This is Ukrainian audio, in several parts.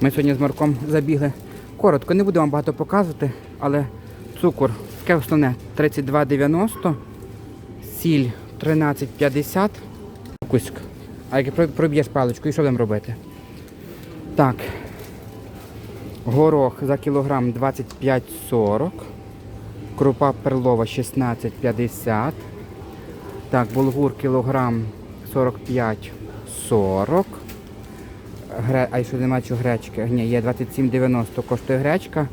Ми сьогодні з Марком забігли. Коротко, не буду вам багато показувати, але цукор, таке основне 32,90, сіль 13,50. Куськ. А як про- проб'єш паличку, і що будемо робити? Так. Горох за кілограм 25,40. Крупа перлова 16,50. Так, булгур кілограм 45,40. Гре... А й що нема чого гречки? Ні, є 27,90 коштує гречка.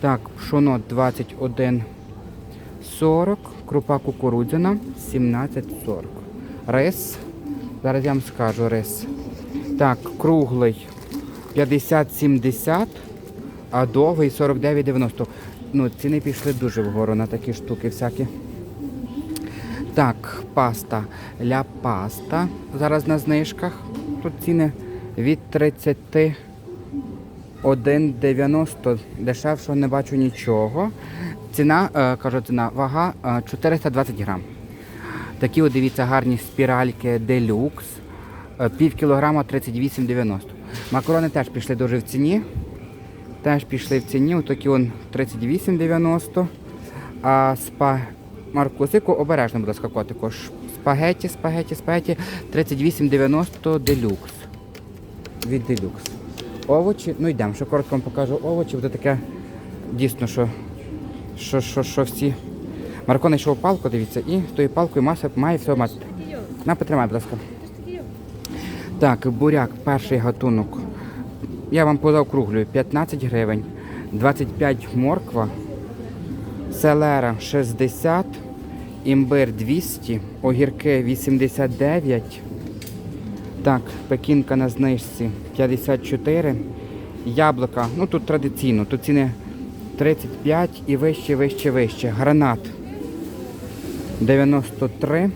Так, пшоно 21,40. Крупа кукурудзяна 17,40. Рис. Зараз я вам скажу рис. Так, круглий 50-70, а довгий 49,90. Ну, ціни пішли дуже вгору на такі штуки всякі. Так, паста. Ля паста. Зараз на знижках. Тут ціни від 31,90. Дешевшого не бачу нічого. Ціна, е, кажу, ціна, вага е, 420 грам. Такі от дивіться гарні спіральки делюкс. Е, Пів кілограма 38,90. Макарони теж пішли дуже в ціні. Теж пішли в ціні. Отакі он 38,90. А спа Маркусику обережно, будь ласка, котику. Спагеті, спагеті, спагеті 38,90 делюкс. Від делюкс. Овочі, ну йдемо, що коротко вам покажу овочі, буде таке дійсно, що, що, що, що всі. Марко знайшов палку, дивіться, і тою палкою маса, має все мати. На, потримай, будь ласка. Так, буряк, перший гатунок. Я вам позаокруглюю 15 гривень, 25 морква, селера 60, імбир 200, огірки 89. Так, пекінка на знижці 54. Яблука, ну тут традиційно, тут ціни 35 і вище, вище, вище. Гранат 93.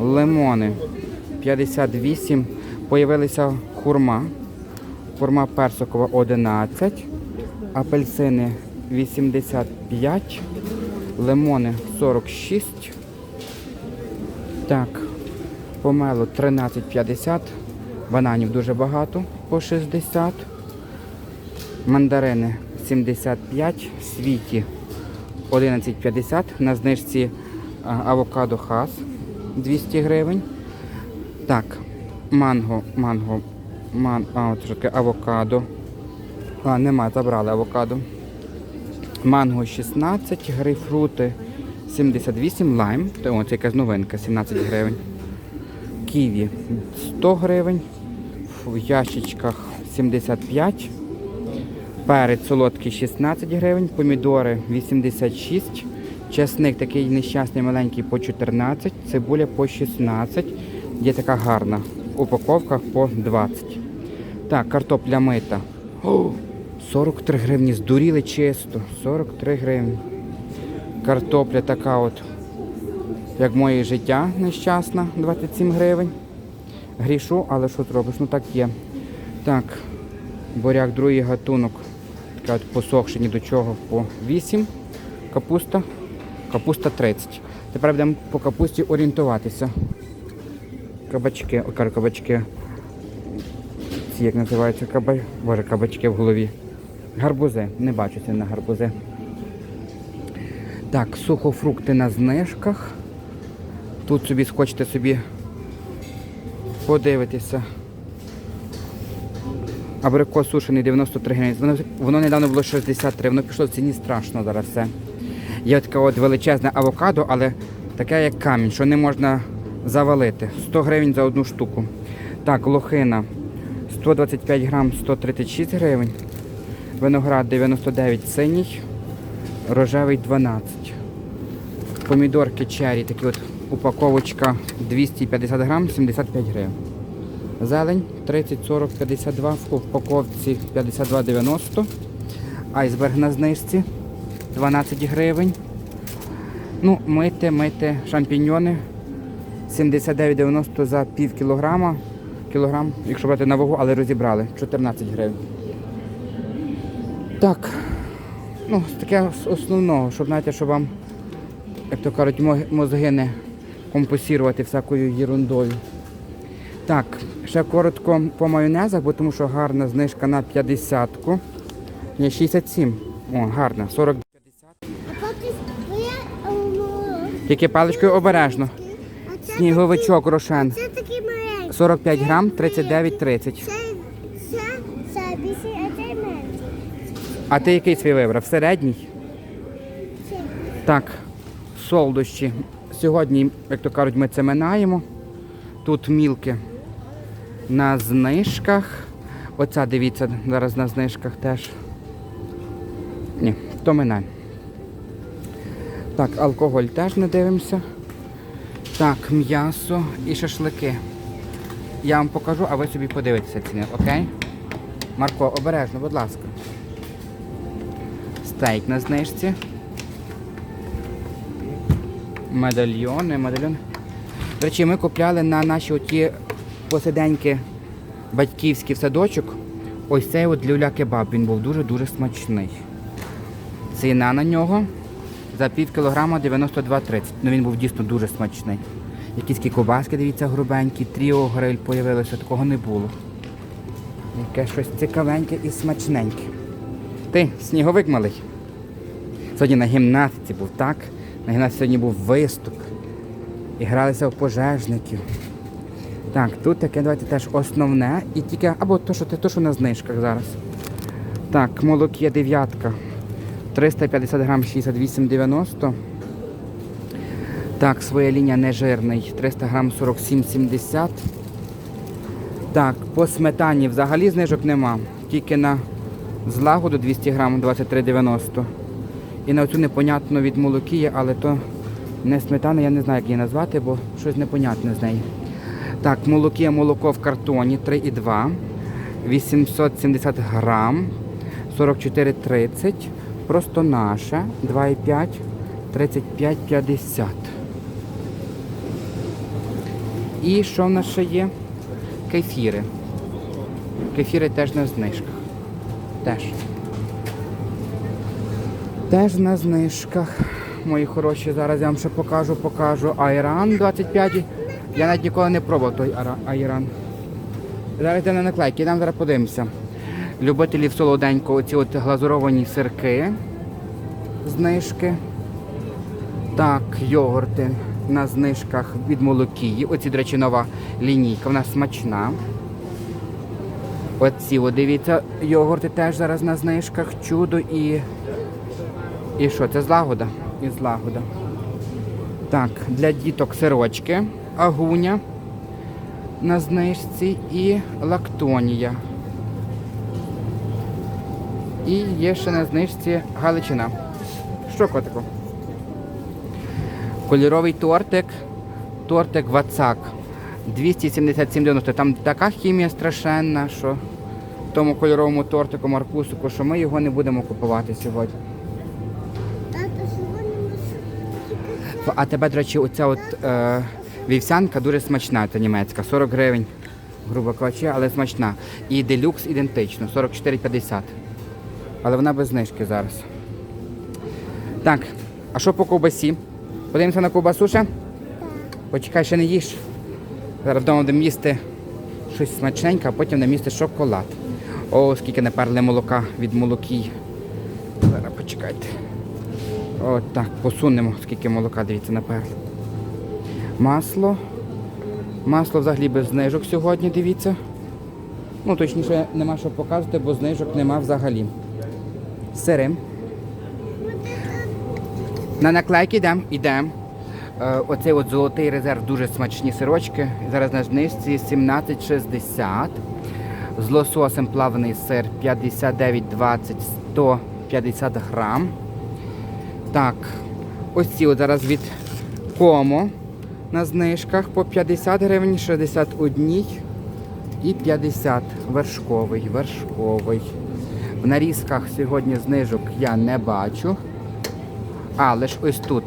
Лимони 58. Появилися хурма. Хурма персикова 11. Апельсини 85. Лимони 46. Так, помело 13,50. Бананів дуже багато по 60. Мандарини 75. Світі 11,50. На знижці авокадо хас 200 гривень. Так, манго, манго, ман, а, от що авокадо. А, нема, забрали авокадо. Манго 16, грейпфрути 78, лайм, це якась новинка, 17 гривень. Ківі 100 гривень, в ящичках 75. Перець солодкий 16 гривень, помідори 86, чесник такий нещасний маленький по 14, цибуля по 16. Є така гарна. В упаковках по 20. Так, картопля мита. О, 43 гривні, здуріли чисто. 43 гривні. Картопля така от, як моє життя нещасна, 27 гривень. Грішу, але що зробиш? Ну так є. Так, буряк, другий гатунок. Така от посохша ні до чого по 8. Капуста. Капуста 30. Тепер будемо по капусті орієнтуватися. Кабачки, о, кажу, кабачки. Ці як називаються каба... Боже, кабачки в голові. Гарбузи. Не бачу це на гарбузи. Так, сухофрукти на знижках. Тут собі схочете собі подивитися. Абрикос сушений 93 гривень. Воно, воно недавно було 63, воно пішло в ціні страшно зараз все. Є таке от величезне авокадо, але таке як камінь, що не можна завалити. 100 гривень за одну штуку. Так, лохина 125 грам 136 гривень. Виноград 99 синій, рожевий 12. Помідорки черрі, такі от упаковочка 250 грам 75 гривень. Зелень 30, 40, 52, в упаковці 52,90. Айсберг на знижці 12 гривень. Ну, мити, мити шампіньйони 79,90 за пів кілограма. Кілограм, якщо брати на вагу, але розібрали 14 гривень. Так, ну, таке основного, щоб знаєте, щоб вам, як то кажуть, мо- мозги не компенсувати всякою ерундою. Так, Ще коротко по майонезах, бо тому що гарна знижка на 50-ку. Ні, 67. О, гарна. 40. А поки е, Тільки паличкою обережно. Сніговичок рошен. Це такі маленькі. 45 грам, 39,30. Це, це, це більше, а ти який свій вибрав? Середній? Так, солодощі. Сьогодні, як то кажуть, ми це минаємо. Тут мілки на знижках. Оця, дивіться, зараз на знижках теж. Ні, то минаємо. Так, алкоголь теж не дивимося. Так, м'ясо і шашлики. Я вам покажу, а ви собі подивитеся ціни, окей? Марко, обережно, будь ласка. Стейк на знижці. Медальйони, медальйони. До речі, ми купляли на наші оті посиденьки батьківський в садочок. Ось цей от люля кебаб. Він був дуже-дуже смачний. Ціна на нього за пів кілограма 92,30. Ну він був дійсно дуже смачний. Якісь кікобаски, дивіться, грубенькі, тріо гриль появилося, такого не було. Яке щось цікавеньке і смачненьке. Ти, сніговик малий. Сьогодні на гімнастиці був, так? На гімнастиці сьогодні був виступ. І гралися в пожежників. Так, тут таке давайте теж основне. І тільки, або то, що, то, що на знижках зараз. Так, молоке дев'ятка. 350 грам 68,90. Так, своя лінія нежирний. 300 грам 47,70. Так, по сметані взагалі знижок нема. Тільки на злагоду 200 грам 23,90. І на оцю непонятну від молокії, але то не сметана, я не знаю, як її назвати, бо щось непонятне з неї. Так, молоке, молоко в картоні 3,2, 870 грам, 44,30. Просто наше 2,5, 35,50. І що в нас ще є? Кефіри. Кефіри теж на знижках. Теж. Теж на знижках. Мої хороші, зараз я вам ще покажу, покажу. Айран 25. Я навіть ніколи не пробував той айран. Зараз йдемо на наклейки, йдемо зараз подивимося. Любителів солоденького, оці от глазуровані сирки. Знижки. Так, йогурти на знижках від молокії. Оці, до речі, нова лінійка, вона смачна. Оці, от дивіться, йогурти теж зараз на знижках. Чудо і. І що? Це злагода? І злагода. Так, для діток сирочки, агуня на знижці і лактонія. І є ще на знижці галичина. Що котику? Кольоровий тортик. Тортик Вацак. 277,90. Там така хімія страшенна, що тому кольоровому тортику Маркусику, що ми його не будемо купувати сьогодні. А тебе, до речі, оця от е, вівсянка дуже смачна, ця німецька, 40 гривень, грубо кажучи, але смачна. І делюкс ідентично, 44,50. Але вона без знижки зараз. Так, а що по ковбасі? Подивимося на ковбасу ще? Почекай, ще не їж. Зараз вдома будемо їсти щось смачненьке, а потім будемо їсти шоколад. О, скільки наперли молока від молокій. Зараз почекайте. От так, посунемо, скільки молока, дивіться, наперли. Масло. Масло взагалі без знижок сьогодні, дивіться. Ну, точніше, нема що показувати, бо знижок нема взагалі. Сири. На наклейки йдемо, йдемо. Е, оцей от золотий резерв дуже смачні сирочки. Зараз на знижці 17,60. З лососем плавний сир 59,20 150 грам. Так, ось ці зараз від Комо на знижках по 50 гривень, 61 і 50 вершковий, вершковий. В нарізках сьогодні знижок я не бачу. А, лиш ось тут.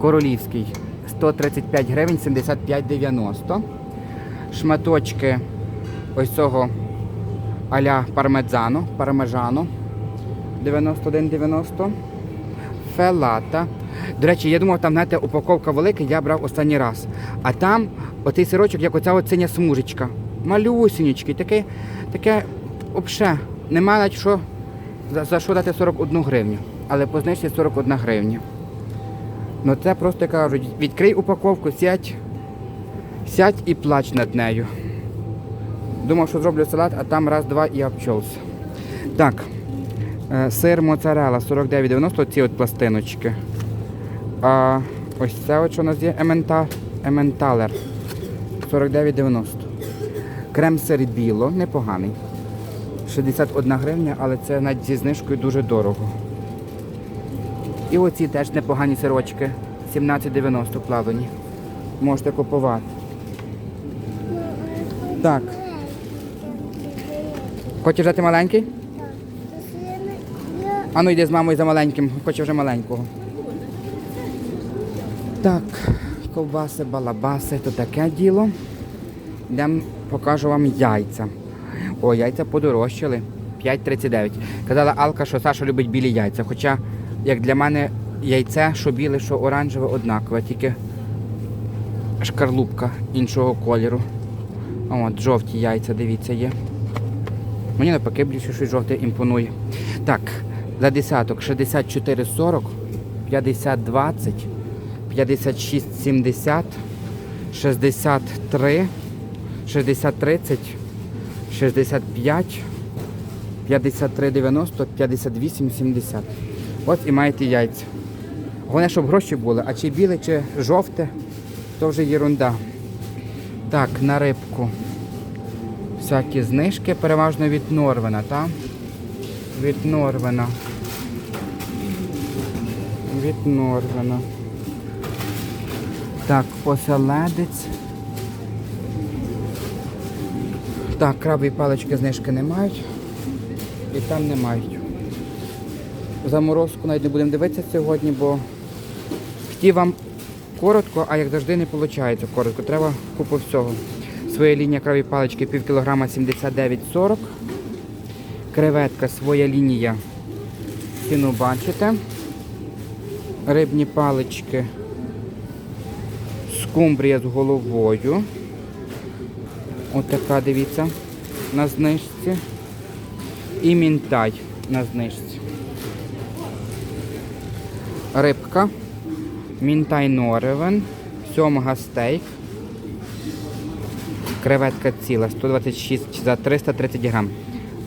Королівський 135 гривень 75,90. Шматочки ось цього аля пармезану, пармежану 91,90. Фелата. До речі, я думав, там, знаєте, упаковка велика, я брав останній раз. А там отий сирочок, як оця от смужечка. Малюсінечки, таке, таке взагалі, нема навіть що за, за що дати 41 гривню. Але по знижці 41 гривня. Ну це просто кажуть, відкрий упаковку, сядь, сядь і плач над нею. Думав, що зроблю салат, а там раз, два і обчовся. Так, сир моцарелла 49,90, ці от пластиночки. А ось це от що у нас є емента, ементалер 49,90. Крем-сир біло, непоганий. 61 гривня, але це навіть зі знижкою дуже дорого. І оці теж непогані сирочки. 17,90 плавлені. Можете купувати. Так. Хочеш взяти маленький? А ну йди з мамою за маленьким, хоче вже маленького. Так, ковбаси, балабаси, то таке діло. Йдемо, покажу вам яйця. О, яйця подорожчали. 5,39. Казала Алка, що Саша любить білі яйця. Хоча, як для мене, яйце, що біле, що оранжеве, однакове, тільки шкарлупка іншого кольору. От, жовті яйця, дивіться, є. Мені навпаки більше щось жовте імпонує. Так, за десяток 64,40, 50,20, 56,70, 63, 60,30, 65, 53,90, 58,70. От і маєте яйця. Головне, щоб гроші були, а чи біле, чи жовте, то вже єрунда. Так, на рибку. Всякі знижки, переважно від Норвена, так? Від Норвена. Від Норвена. Так, оселедець. Так, крабові палички знижки не мають. І там не мають. Заморозку навіть не будемо дивитися сьогодні, бо хотів вам коротко, а як завжди не виходить коротко. Треба купу всього. Своя лінія крові палички пів кілограма 79,40. Креветка своя лінія. Ціну бачите. Рибні палички. Скумбрія з головою. Отака, дивіться, на знижці. І мінтай на знижці. Рибка. Мінтай норевен. Сьомга стейк. Креветка ціла, 126 за 330 грам.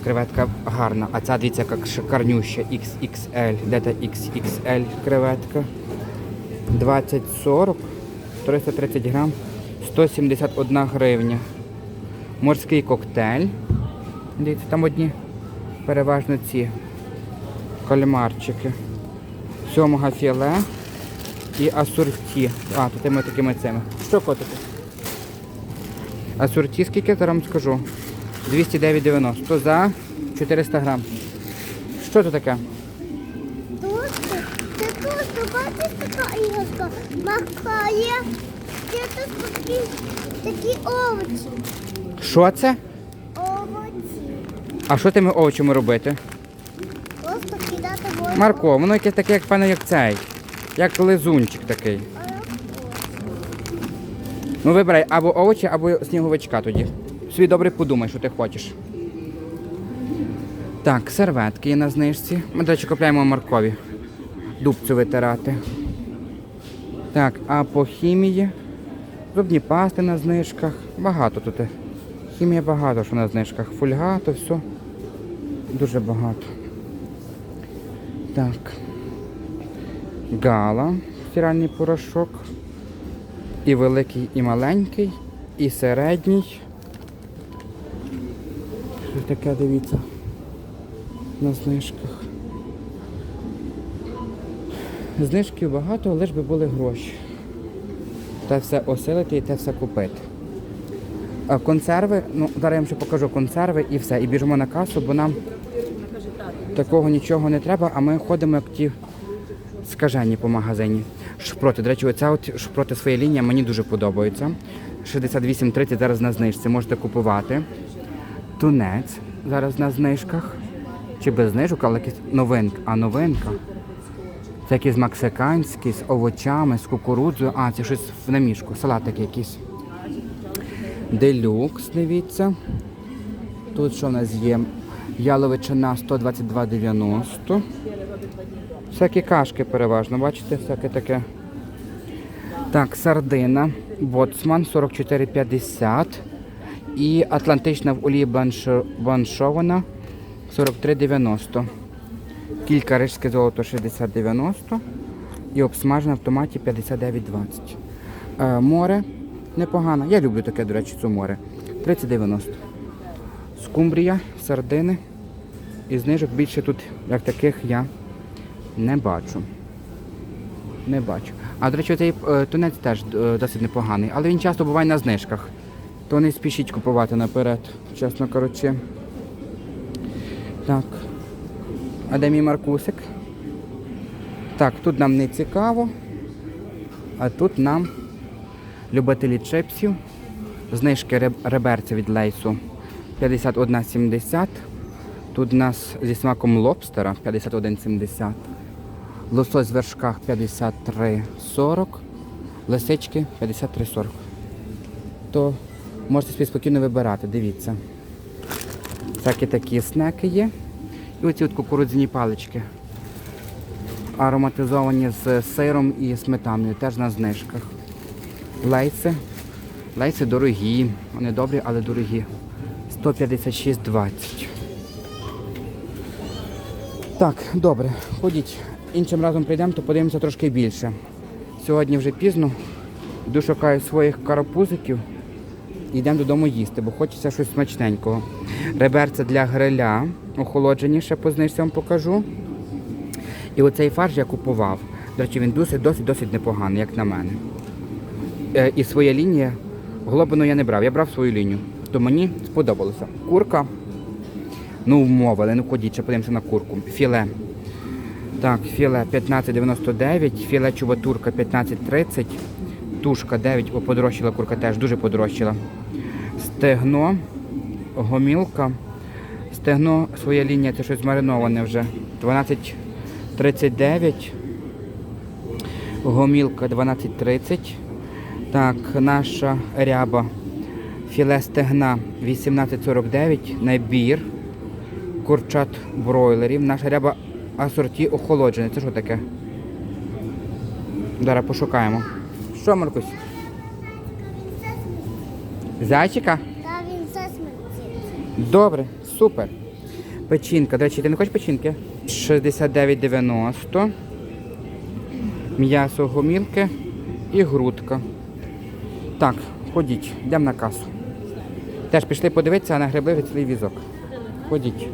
Креветка гарна. А ця дивіться, як шикарнюща XXL. Де та XXL креветка? 20-40, 330 грам, 171 гривня. Морський коктейль. Дивіться, там одні переважно ці кальмарчики. Сьомга філе і асорті. А, тут ми такими цими. Що котики? Асорті скільки зараз вам скажу? 209,90 за 400 грам. Що це таке? тут, це тут, бачиш така іграшка. Махає. Є тут такі, такі овочі. Що це? Овочі. А що тими овочами робити? Просто кидати воду. Марко, воно якесь таке, як певно, як цей. Як лизунчик такий. Ну вибирай або овочі, або сніговичка тоді. Собі добре подумай, що ти хочеш. Так, серветки є на знижці. Ми, до речі, купляємо моркові. Дубцю витирати. Так, а по хімії. Зубні пасти на знижках. Багато тут. Хімія багато, що на знижках. Фольга, то все. Дуже багато. Так. Гала, стиральний порошок. І великий, і маленький, і середній. Таке, дивіться, на знижках. Знижків багато, лиш би були гроші. Те все осилити і те все купити. А консерви, ну, зараз я вам ще покажу консерви і все. І біжимо на касу, бо нам такого нічого не треба, а ми ходимо як ті скажені по магазині. Шпроти. До речі, оця от шпроти своя лінія мені дуже подобається. 68,30 зараз на знижці. Можете купувати. Тунець зараз на знижках. Чи без знижок, але якась новинка. А новинка. Це якийсь мексиканський з овочами, з кукурудзою. А, це щось в намішку, салатик якийсь. Делюкс, дивіться. Тут що в нас є? Яловичина 122,90. Всякі кашки переважно, бачите, всяке таке. Так, сардина, боцман 44,50. І атлантична в олії бланшована 43,90. Кілька рижське золото 60,90. І обсмажена в томаті 59,20. Е, море непогано. Я люблю таке, до речі, це море. 30,90. Скумбрія, сардини. І знижок більше тут, як таких, я не бачу. Не бачу. А до речі, цей е, тунець теж е, досить непоганий, але він часто буває на знижках. То не спішіть купувати наперед, чесно кажучи. Так. А де мій Маркусик? Так, тут нам не цікаво. А тут нам любителі чипсів. Знижки реберця від лейсу 51,70. Тут у нас зі смаком лобстера 51,70. Лосось в вершках 53,40. Лисички 53,40. То можете собі спокійно вибирати, дивіться. Всякі такі снеки є. І оці от кукурудзяні палички. Ароматизовані з сиром і сметаною, теж на знижках. Лейси. Лейси дорогі. Вони добрі, але дорогі. 156,20. Так, добре, ходіть. Іншим разом прийдемо, то подивимося трошки більше. Сьогодні вже пізно. Йду шукаю своїх карапузиків йдемо додому їсти, бо хочеться щось смачненького. Реберця для гриля, охолоджені, ще вам покажу. І оцей фарш я купував. До речі, він досить досить досить непоганий, як на мене. Е, і своя лінія. Глобину я не брав, я брав свою лінію. То мені сподобалося. Курка. Ну, вмовили, ну ходіть, ще подивимося на курку. Філе. Так, філе 15,99, філе чубатурка 15,30, тушка 9, о, подорожчала курка теж, дуже подорожчала. Стегно, гомілка. Стегно, своя лінія, це щось мариноване вже. 12,39. Гомілка 12,30. Так, наша ряба. Філе стегна 18,49. Набір курчат бройлерів. Наша ряба асорті охолоджене. Це що таке? Зараз пошукаємо. Що, Маркусь? Зайчика? Та він засмертить. Добре, супер. Печінка. До речі, ти не хочеш печінки? 69,90. М'ясо гомілки і грудка. Так, ходіть, йдемо на касу. Теж пішли подивитися, а нагребли цілий візок. Ходіть.